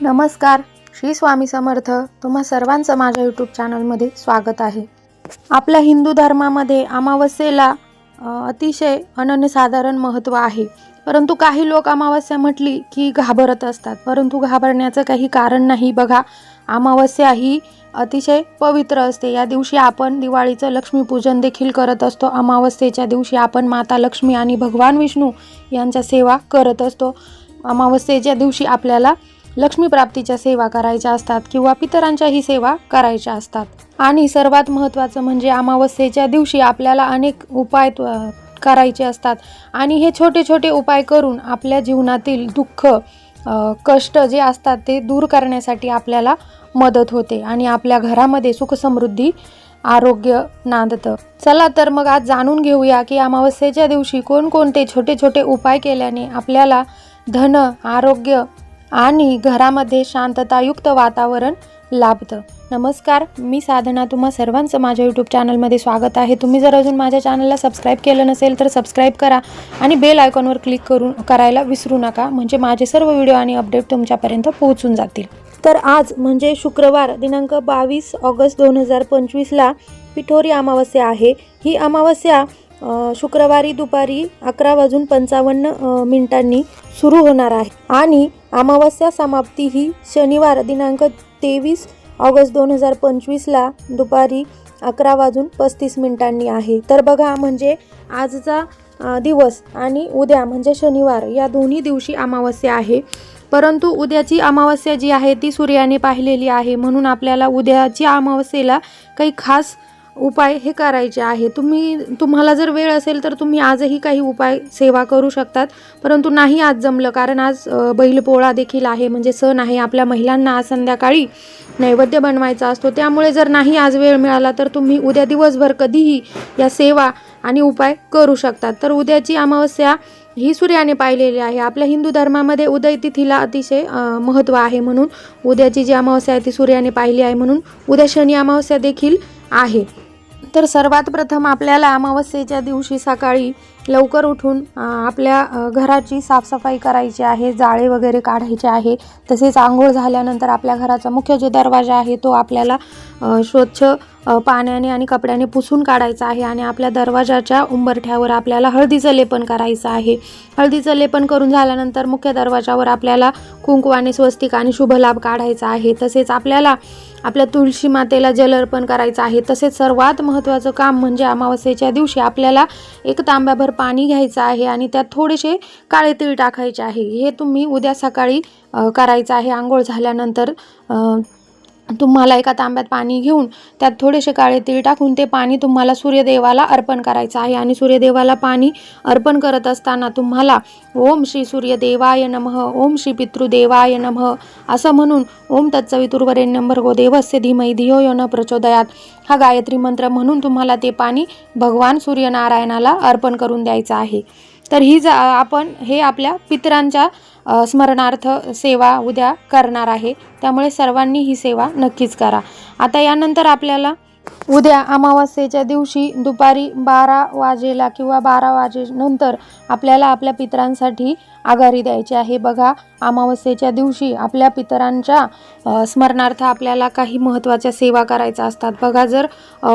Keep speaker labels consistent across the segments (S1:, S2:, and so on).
S1: नमस्कार श्री स्वामी समर्थ. तुम्हा सर्वांचं माझ्या यूट्यूब चॅनलमध्ये स्वागत आहे. आपल्या हिंदू धर्मामध्ये अमावस्येला अतिशय अनन्यसाधारण महत्त्व आहे. परंतु काही लोक अमावस्या म्हटली की घाबरत असतात. परंतु घाबरण्याचं काही कारण नाही. बघा अमावस्या ही अतिशय पवित्र असते. या दिवशी आपण दिवाळीचं लक्ष्मीपूजन देखील करत असतो. अमावस्येच्या दिवशी आपण माता लक्ष्मी आणि भगवान विष्णू यांच्या सेवा करत असतो. अमावस्येच्या दिवशी आपल्याला लक्ष्मीप्राप्तीच्या सेवा करायच्या असतात किंवा पितरांच्याही सेवा करायच्या असतात. आणि सर्वात महत्त्वाचं म्हणजे अमावस्येच्या दिवशी आपल्याला अनेक उपाय त्व- करायचे असतात. आणि हे छोटे छोटे उपाय करून आपल्या जीवनातील दुःख कष्ट जे असतात ते दूर करण्यासाठी आपल्याला मदत होते आणि आपल्या घरामध्ये सुखसमृद्धी आरोग्य नांदतं. चला तर मग आज जाणून घेऊया की अमावस्येच्या दिवशी कोणकोणते छोटे छोटे उपाय केल्याने आपल्याला धन आरोग्य आणि घरामध्ये शांततायुक्त वातावरण लाभतं. नमस्कार मी साधना. तुम्हा सर्वांचं माझ्या यूट्यूब चॅनलमध्ये स्वागत आहे. तुम्ही जर अजून माझ्या चॅनलला सबस्क्राईब केलं नसेल तर सबस्क्राईब करा आणि बेल आयकॉनवर क्लिक करून करायला विसरू नका. म्हणजे माझे सर्व व्हिडिओ आणि अपडेट तुमच्यापर्यंत पोहोचून जातील. तर आज म्हणजे शुक्रवार दिनांक बावीस ऑगस्ट दोन हजार पंचवीसला पिठोरी अमावस्या आहे. ही अमावस्या शुक्रवारी दुपारी अकरा वाजून पंचावन्न मिनिटांनी सुरू होणार आहे. आणि अमावस्या समाप्ती ही शनिवार दिनांक तेवीस ऑगस्ट दोन हजार पंचवीसला दुपारी अकरा वाजून पस्तीस मिनिटांनी आहे. तर बघा म्हणजे आजचा दिवस आणि उद्या म्हणजे शनिवार या दोन्ही दिवशी अमावस्या आहे. परंतु उद्याची अमावस्या जी आहे ती सूर्याने पाहिलेली आहे. म्हणून आपल्याला उद्याची अमावस्येला काही खास उपाय हे करायचे आहे. तुम्ही तुम्हाला जर वेळ असेल तर तुम्ही आजही काही उपाय सेवा करू शकतात. परंतु नाही आज जमलं. कारण आज बैलपोळा देखील आहे. म्हणजे सण आहे. आपल्या महिलांना आज संध्याकाळी नैवेद्य बनवायचा असतो. त्यामुळे जर नाही आज वेळ मिळाला तर तुम्ही उद्या दिवसभर कधीही या सेवा आणि उपाय करू शकतात. तर उद्याची अमावस्या ही सूर्याने पाहिलेली आहे. आपल्या हिंदू धर्मामध्ये उदय तिथीला अतिशय महत्त्व आहे म्हणून उद्याची जी अमावस्या आहे ती सूर्याने पाहिली आहे म्हणून उद्या शनी अमावस्या देखील आहे. तर सर्वात प्रथम आपल्याला अमावस्येच्या दिवशी सकाळी लवकर उठून आपल्या घराची साफसफाई करायची आहे जाळे वगैरे काढायचे आहे. तसेच आंघोळ झाल्यानंतर आपल्या घराचा मुख्य जो दरवाजा आहे तो आपल्याला स्वच्छ पाण्याने आणि कपड्याने पुसून काढायचा आहे आणि आपल्या दरवाजाच्या उंबरठ्यावर आपल्याला हळदीचं लेपन करायचं आहे. हळदीचं लेपन करून झाल्यानंतर मुख्य दरवाजावर आपल्याला कुंकवाने स्वस्तिक आणि शुभलाभ काढायचा आहे. तसेच आपल्याला आपल्या तुळशी मातेला जलअर्पण करायचं आहे. तसेच सर्वात महत्त्वाचं काम म्हणजे अमावस्येच्या दिवशी आपल्याला एक तांब्याभर पाणी घ्यायचं आहे आणि त्यात थोडेसे काळे तीळ टाकायचे आहे. हे तुम्ही उद्या सकाळी करायचं आहे. आंघोळ झाल्यानंतर तुम्हाला एका तांब्यात पाणी घेऊन त्यात थोडेसे काळे तीळ टाकून ते पाणी तुम्हाला सूर्यदेवाला अर्पण करायचं आहे. आणि सूर्यदेवाला पाणी अर्पण करत असताना तुम्हाला ओम श्री सूर्यदेवाय नमः ओम श्री पितृदेवाय नमः असं म्हणून ओम तत्सवितुर्वरेण्यं भर्गो देवस्य धीमहि धियो यो न प्रचोदयात. हा गायत्री मंत्र म्हणून तुम्हाला ते पाणी भगवान सूर्यनारायणाला अर्पण करून द्यायचं आहे. तर ही जा आपण हे आपल्या पितरांच्या स्मरणार्थ सेवा उद्या करणार आहे. त्यामुळे सर्वांनी ही सेवा नक्कीच करा. आता यानंतर आपल्याला उद्या अमावस्येच्या दिवशी दुपारी बारा वाजेला किंवा बारा वाजेनंतर आपल्याला आपल्या पितरांसाठी आघारी द्यायची आहे. बघा अमावस्येच्या दिवशी आपल्या पितरांच्या स्मरणार्थ आपल्याला काही महत्त्वाच्या सेवा करायच्या असतात. बघा जर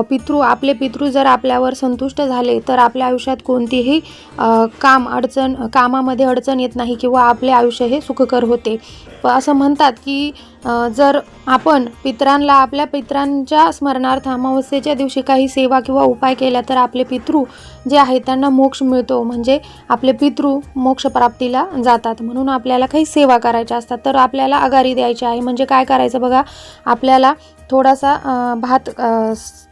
S1: पितृ आपले पितृ जर आपल्यावर संतुष्ट झाले तर आपल्या आयुष्यात कोणतीही काम अडचण कामामध्ये अडचण येत नाही किंवा आपले आयुष्य हे सुखकर होते. प असं म्हणतात की जर आपण पितरांला आपल्या पितरांच्या स्मरणार्थ अमावस्येच्या दिवशी काही सेवा किंवा उपाय केला तर आपले पितृ जे आहेत त्यांना मोक्ष मिळतो. म्हणजे आपले पितृ मोक्षप्राप्तीला जातात. म्हणून आपल्याला काही सेवा करायच्या असतात. तर आपल्याला आघारी द्यायची आहे. म्हणजे काय करायचं बघा? आपल्याला थोडासा भात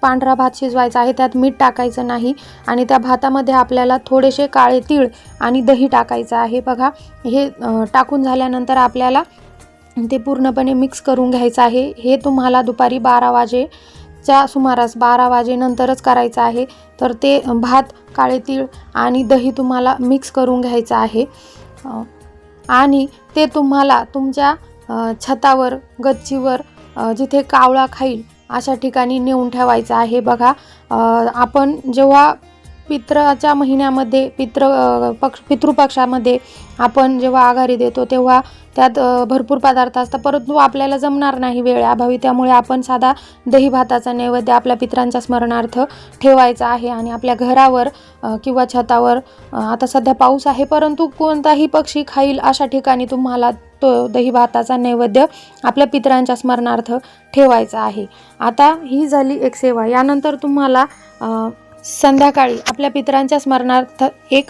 S1: पांढरा भात शिजवायचा आहे. त्यात मीठ टाकायचं नाही. आणि त्या भातामध्ये आपल्याला थोडेसे काळे तीळ आणि दही टाकायचं आहे. बघा हे टाकून झाल्यानंतर आपल्याला ते पूर्णपणे मिक्स करून घ्यायचं आहे. हे तुम्हाला दुपारी बारा वाजेच्या सुमारास बारा वाजेनंतरच करायचं आहे. तर ते भात काळे तीळ आणि दही तुम्हाला मिक्स करून घ्यायचं आहे. आणि ते तुम्हाला तुमच्या छतावर गच्चीवर जिथे कावळा खाईल अशा ठिकाणी नेऊन ठेवायचं आहे. बघा आपण जेव्हा पित्राच्या महिन्यामध्ये पित्र पक्ष पितृपक्षामध्ये आपण जेव्हा आघारी देतो तेव्हा त्यात भरपूर पदार्थ असतात. परंतु आपल्याला जमणार नाही वेळ अभावी. त्यामुळे आपण साधा दही भाताचा नैवेद्य आपल्या पित्रांच्या स्मरणार्थ ठेवायचा आहे आणि आपल्या घरावर किंवा छतावर आता सध्या पाऊस आहे परंतु कोणताही पक्षी खाईल अशा ठिकाणी तुम्हाला तो दही भाताचा नैवेद्य आपल्या पितरांच्या स्मरणार्थ ठेवायचा आहे. आता ही झाली एक सेवा. यानंतर तुम्हाला संध्याकाळी आपल्या पितरांच्या स्मरणार्थ एक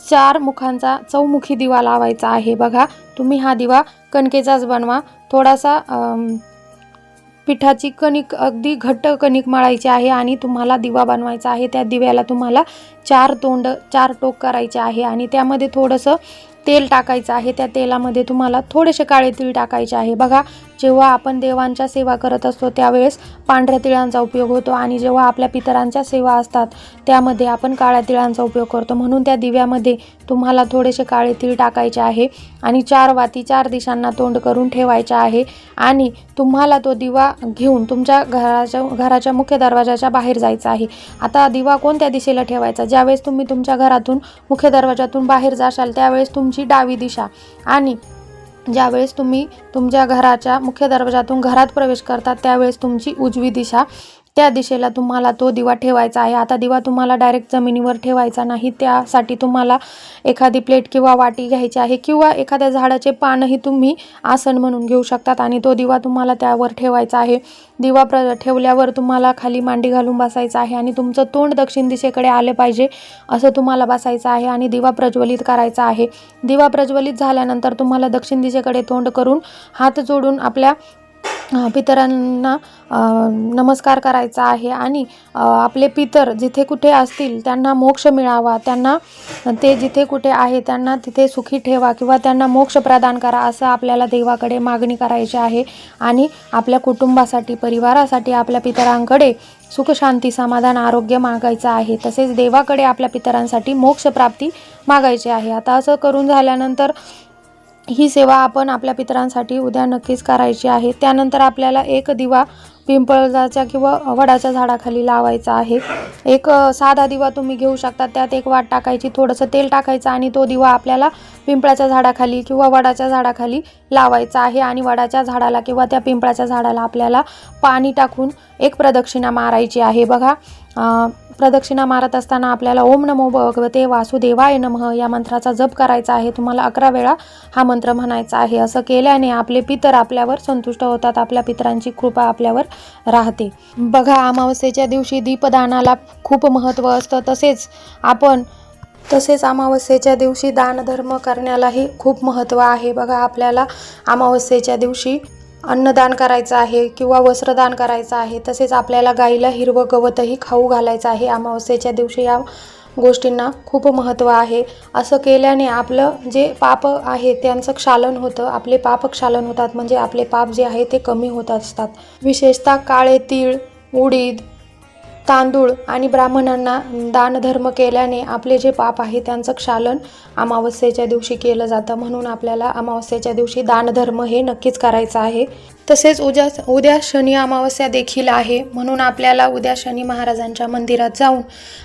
S1: चार मुखांचा चौमुखी दिवा लावायचा आहे. बघा तुम्ही हा दिवा कणकेचाच बनवा. थोडासा पिठाची कणिक अगदी घट्ट कणिक मळायची आहे आणि तुम्हाला दिवा बनवायचा आहे. त्या दिव्याला तुम्हाला चार तोंड चार टोक करायचे आहे आणि त्यामध्ये थोडंसं तेल टाकायचं आहे त्या तेलामध्ये तुम्हाला थोडेसे काळे तीळ टाकायचे आहे. बघा जेव्हा आपण देवांच्या सेवा करत असतो त्यावेळेस पांढऱ्या तिळांचा उपयोग होतो आणि जेव्हा आपल्या पितरांच्या सेवा असतात त्यामध्ये आपण काळ्या तिळांचा उपयोग करतो. म्हणून त्या दिव्यामध्ये तुम्हाला थोडेसे काळे तीळ टाकायचे आहे आणि चार वाती चार दिशांना तोंड करून ठेवायच्या आहे आणि तुम्हाला तो दिवा घेऊन तुमच्या घराच्या घराच्या मुख्य दरवाजाच्या बाहेर जायचा आहे. आता दिवा कोणत्या दिशेला ठेवायचा? ज्यावेळेस तुम्ही तुमच्या घरातून मुख्य दरवाजातून बाहेर जाशाल त्यावेळेस तुमची डावी दिशा. आणि ज्यावेळेस तुम्ही तुमच्या घराच्या मुख्य दरवाजातून घरात प्रवेश करतात त्यावेळेस तुमची उजवी दिशा. त्या दिशेला तुम्हाला तो दिवा ठेवायचा आहे. आता दिवा तुम्हाला डायरेक्ट जमिनीवर ठेवायचा नाही. त्यासाठी तुम्हाला एखादी प्लेट किंवा वाटी घ्यायची आहे किंवा एखाद्या झाडाचे पानही तुम्ही आसन म्हणून घेऊ शकतात आणि तो दिवा तुम्हाला त्यावर ठेवायचा आहे. दिवा प्र ठेवल्यावर तुम्हाला खाली मांडी घालून बसायचं आहे आणि तुमचं तोंड दक्षिण दिशेकडे आले पाहिजे असं तुम्हाला बसायचं आहे आणि दिवा प्रज्वलित करायचा आहे. दिवा प्रज्वलित झाल्यानंतर तुम्हाला दक्षिण दिशेकडे तोंड करून हात जोडून आपल्या पितरांना नमस्कार करायचा आहे आणि आपले पितर जिथे कुठे असतील त्यांना मोक्ष मिळावा. त्यांना ते जिथे कुठे आहे त्यांना तिथे सुखी ठेवा किंवा त्यांना मोक्ष प्रदान करा असं आपल्याला देवाकडे मागणी करायची आहे. आणि आपल्या कुटुंबासाठी परिवारासाठी आपल्या पितरांकडे सुख शांती समाधान आरोग्य मागायचं आहे. तसेच देवाकडे आपल्या पितरांसाठी मोक्ष प्राप्ती मागायची आहे. आता असं करून झाल्यानंतर ही सेवा आपण आपल्या पितरांसाठी उद्या नक्कीच करायची आहे. त्यानंतर आपल्याला एक दिवा पिंपळाच्या किंवा वडाच्या झाडाखाली लावायचा आहे. एक साधा दिवा तुम्ही घेऊ शकता. त्यात एक वाट टाकायची थोडंसं तेल टाकायचं आणि तो दिवा आपल्याला पिंपळाच्या झाडाखाली किंवा वडाच्या झाडाखाली लावायचा आहे आणि वडाच्या झाडाला किंवा त्या पिंपळाच्या झाडाला आपल्याला पाणी टाकून एक प्रदक्षिणा मारायची आहे. बघा प्रदक्षिणा मारत असताना आपल्याला ओम नमो भगवते वासुदेवाय नमः या मंत्राचा जप करायचा आहे. तुम्हाला अकरा वेळा हा मंत्र म्हणायचा आहे. असं केल्याने आपले पितर आपल्यावर संतुष्ट होतात आपल्या पितरांची कृपा आपल्यावर राहते. बघा अमावस्येच्या दिवशी दीपदानाला खूप महत्त्व असतं. तसेच आपण तसेच अमावस्येच्या दिवशी दानधर्म करण्यालाही खूप महत्त्व आहे. बघा आपल्याला अमावस्येच्या दिवशी अन्नदान करायचं आहे किंवा वस्त्रदान करायचं आहे तसेच आपल्याला गाईला हिरवं गवतही खाऊ घालायचं आहे. अमावस्येच्या दिवशी या गोष्टींना खूप महत्त्व आहे. असं केल्याने आपलं जे पाप आहे त्यांचं क्षालन होतं. आपले पाप क्षालन होतात म्हणजे आपले पाप जे आहे ते कमी होत असतात. विशेषतः काळे तीळ उडीद तांदूळ आणि ब्राह्मणांना दानधर्म केल्याने आपले जे पाप आहे त्यांचं क्षालन अमावस्येच्या दिवशी केलं जातं. म्हणून आपल्याला अमावस्येच्या दिवशी दानधर्म हे नक्कीच करायचं आहे. तसेच उद्या उद्या शनी अमावस्या देखील आहे. म्हणून आपल्याला उद्या शनी महाराजांच्या मंदिरात जाऊन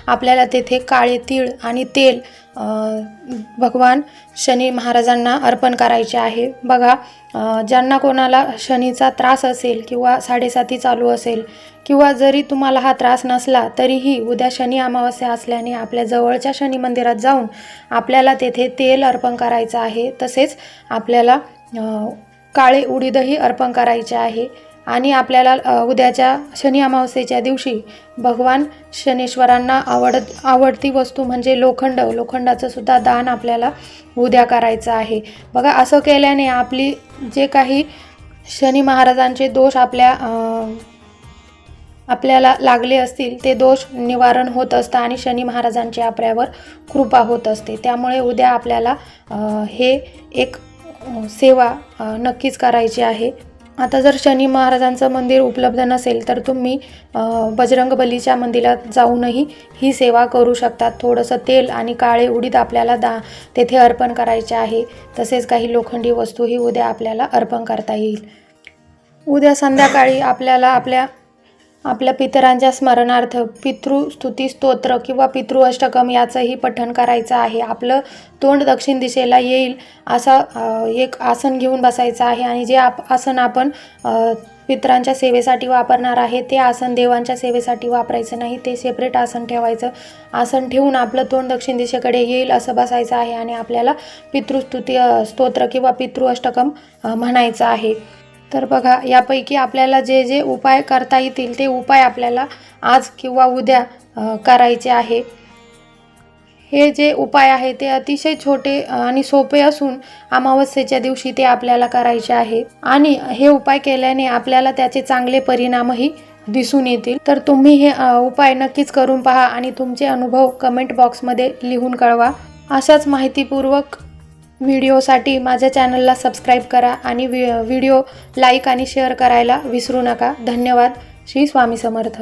S1: आपल्याला तेथे काळे तीळ आणि तेल भगवान शनी महाराजांना अर्पण करायचे आहे. बघा ज्यांना कोणाला शनीचा त्रास असेल किंवा साडेसाती चालू असेल किंवा जरी तुम्हाला हा त्रास नसला तरीही उद्या शनी अमावस्या असल्याने आपल्या जवळच्या शनी मंदिरात जाऊन आपल्याला तेथे तेल अर्पण करायचं आहे. तसेच आपल्याला काळे उडीदही अर्पण करायचे आहे. आणि आपल्याला उद्याच्या शनी अमावस्येच्या दिवशी भगवान शनेश्वरांना आवड आवडती वस्तू म्हणजे लोखंड. लोखंडाचं सुद्धा दान आपल्याला उद्या करायचं आहे. बघा असं केल्याने आपली जे काही शनी महाराजांचे दोष आपल्या आपल्याला लागले असतील ते दोष निवारण होत असतं आणि शनी महाराजांची आपल्यावर कृपा होत असते. त्यामुळे उद्या आपल्याला हे एक सेवा नक्कीच करायची आहे. आता जर शनी महाराजांचं मंदिर उपलब्ध नसेल तर तुम्ही बजरंग बलीच्या मंदिरात जाऊनही ही सेवा करू शकतात. थोडंसं तेल आणि काळे उडीद आपल्याला दा तेथे अर्पण करायचे आहे. तसेच काही लोखंडी वस्तूही उद्या आपल्याला अर्पण करता येईल. उद्या संध्याकाळी आपल्याला आपल्या आपल्या पितरांच्या स्मरणार्थ पितृस्तुती स्तोत्र किंवा पितृ अष्टकम याचंही पठण करायचं आहे. आपलं तोंड दक्षिण दिशेला येईल असा एक आसन घेऊन बसायचं आहे आणि जे आप आसन आपण पितरांच्या सेवेसाठी वापरणार आहे ते आसन देवांच्या सेवेसाठी वापरायचं नाही ते सेपरेट आसन ठेवायचं. आसन ठेवून आपलं तोंड दक्षिण दिशेकडे येईल असं बसायचं आहे आणि आपल्याला पितृस्तुती स्तोत्र किंवा पितृ अष्टकम म्हणायचं आहे. तर बघा यापैकी आपल्याला जे जे उपाय करता येतील ते उपाय आपल्याला आज किंवा उद्या करायचे आहे. हे जे उपाय आहे ते अतिशय छोटे आणि सोपे असून अमावस्येच्या दिवशी ते आपल्याला करायचे आहे. आणि हे उपाय केल्याने आपल्याला त्याचे चांगले परिणामही दिसून येतील. तर तुम्ही हे उपाय नक्कीच करून पहा आणि तुमचे अनुभव कमेंट बॉक्समध्ये लिहून कळवा. अशाच माहितीपूर्वक व्हिडिओसाठी माझ्या चॅनलला सबस्क्राईब करा आणि व्हि व्हिडिओ लाईक आणि शेअर करायला विसरू नका. धन्यवाद. श्री स्वामी समर्थ.